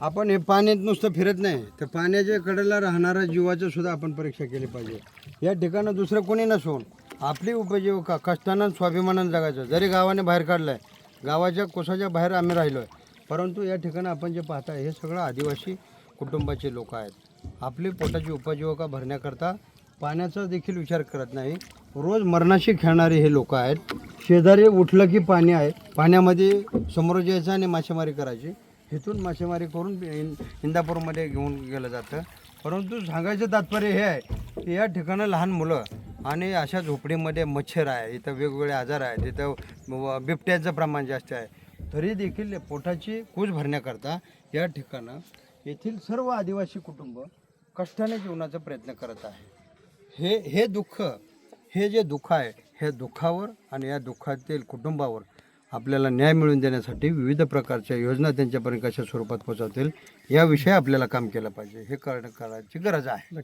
आपण हे पाण्यात नुसतं फिरत नाही. तर पाण्याच्या कडेला राहणाऱ्या जीवाचं सुद्धा आपण परीक्षा केली पाहिजे. या ठिकाणं दुसरं कोणी नसून आपली उपजीविका कष्टानं स्वाभिमानानं जगायचं. जरी गावाने बाहेर काढलं आहे गावाच्या कोसाच्या बाहेर आम्ही राहिलो आहे परंतु या ठिकाणी आपण जे पाहता हे सगळं आदिवासी कुटुंबाचे लोक आहेत. आपली पोटाची उपजीविका भरण्याकरता पाण्याचा देखील विचार करत नाही. रोज मरणाशी खेळणारे हे लोक आहेत. शेजारी उठलं की पाणी आहे. पाण्यामध्ये समोर जायचं आणि मासेमारी करायची. इथून मासेमारी करून इन इंदापूरमध्ये घेऊन गेलं जातं. परंतु सांगायचं तात्पर्य हे आहे की या ठिकाणं लहान मुलं आणि अशा झोपडीमध्ये मच्छर आहे इथं वेगवेगळे आजार आहेत इथं व- बिबट्याचं प्रमाण जास्त आहे. तरी देखील पोटाची कूज भरण्याकरता या ठिकाणं येथील सर्व आदिवासी कुटुंब कष्टाने जीवनाचा प्रयत्न करत आहे. हे हे दुःख हे जे दुःख आहे हे दुःखावर आणि या दुःखातील कुटुंबावर आपल्याला न्याय मिळवून देण्यासाठी विविध प्रकारच्या योजना त्यांच्यापर्यंत कशा स्वरूपात पोहोचवतील याविषयी आपल्याला काम केलं पाहिजे. हे करणं करायची गरज आहे.